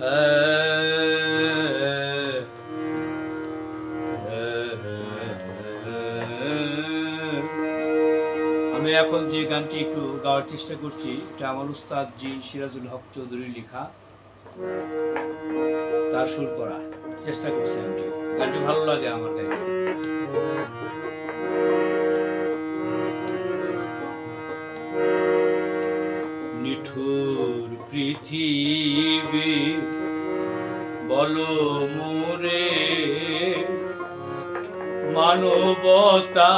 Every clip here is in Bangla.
আমি এখন যে গানটি একটু গাওয়ার চেষ্টা করছি, এটা আমার উস্তাদ জি সিরাজুল হক চৌধুরী লেখা। তার সুর করা। চেষ্টা করছি আমি। গানটি ভালো লাগে আমার গাইতে। নিঠুর পৃথিবী। বলো মোরে মানবতা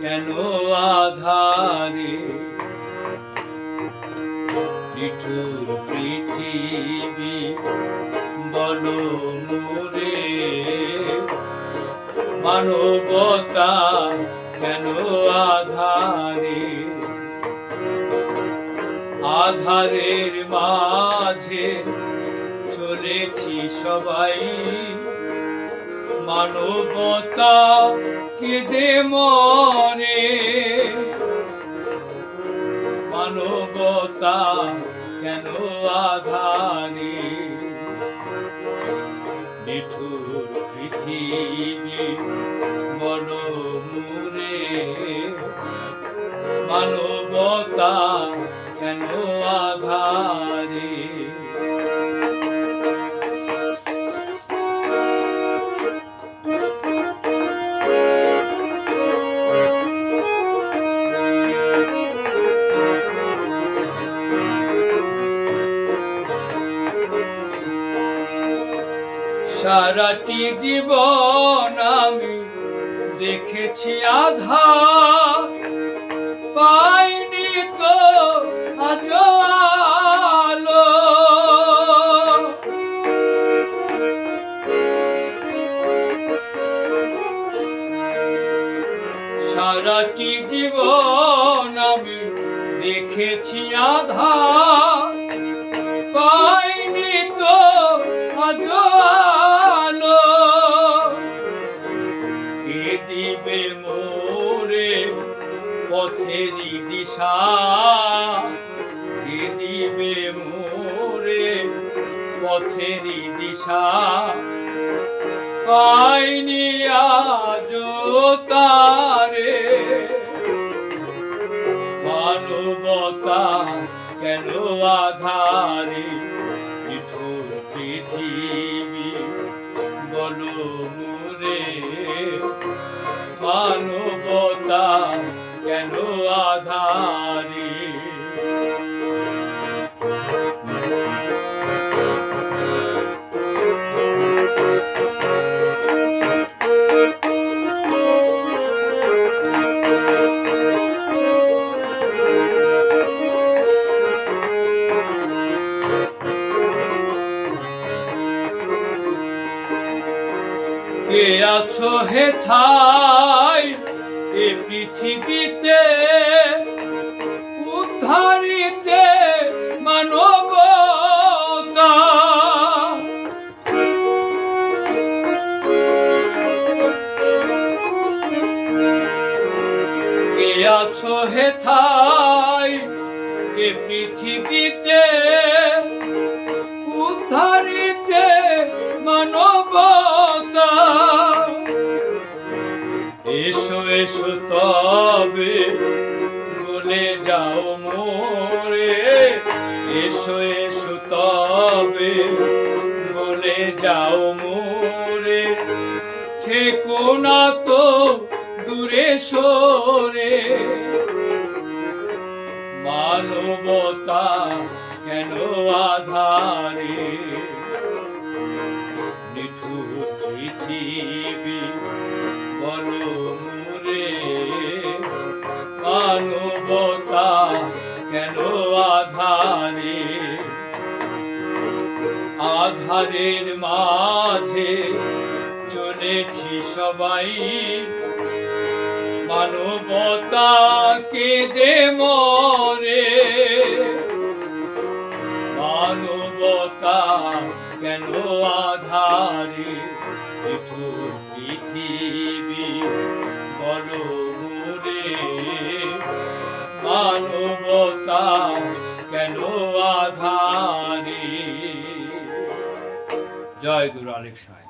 কেন আধারে? নিঠুর পৃথিবী বলো মোরে মানবতা আধারের মাঝে চলেছি সবাই। মানবতা কেঁদে মনে। মানবতা কেন আধারে নিঠুর পৃথিবী বল মুরে মানবতা আধারে সারাটি জীবন আমি দেখেছি আধা। পাইনি সারাটি জীবন আমি দেখেছি আধা পাইনি তো আলো। কে দিবে মোরে পথেরই দিশা? কে দিবে মোরে পথেরই দিশা? পাইনি আজ তারে। মানবতা কেন আধারে? আছো হে থাই এ পৃথিবীতে উদ্ধারিতে মানবতা। কে আছো থাই এ পৃথিবীতে এসো এসো তবে বলে যাও মোরে। এসো এসো তবে বলে যাও মোরে। থেকো না তো দূরে সরে। মানবতা কেন আধারে? নিঠুর পৃথিবী মানবতা কেন আধারে? আধারের মাঝে চলেছি সবাই। মানবতা কেঁদে পৃথিবী বল মুরে মানবতা কেন আধারে? জয় গুরু সাহেব।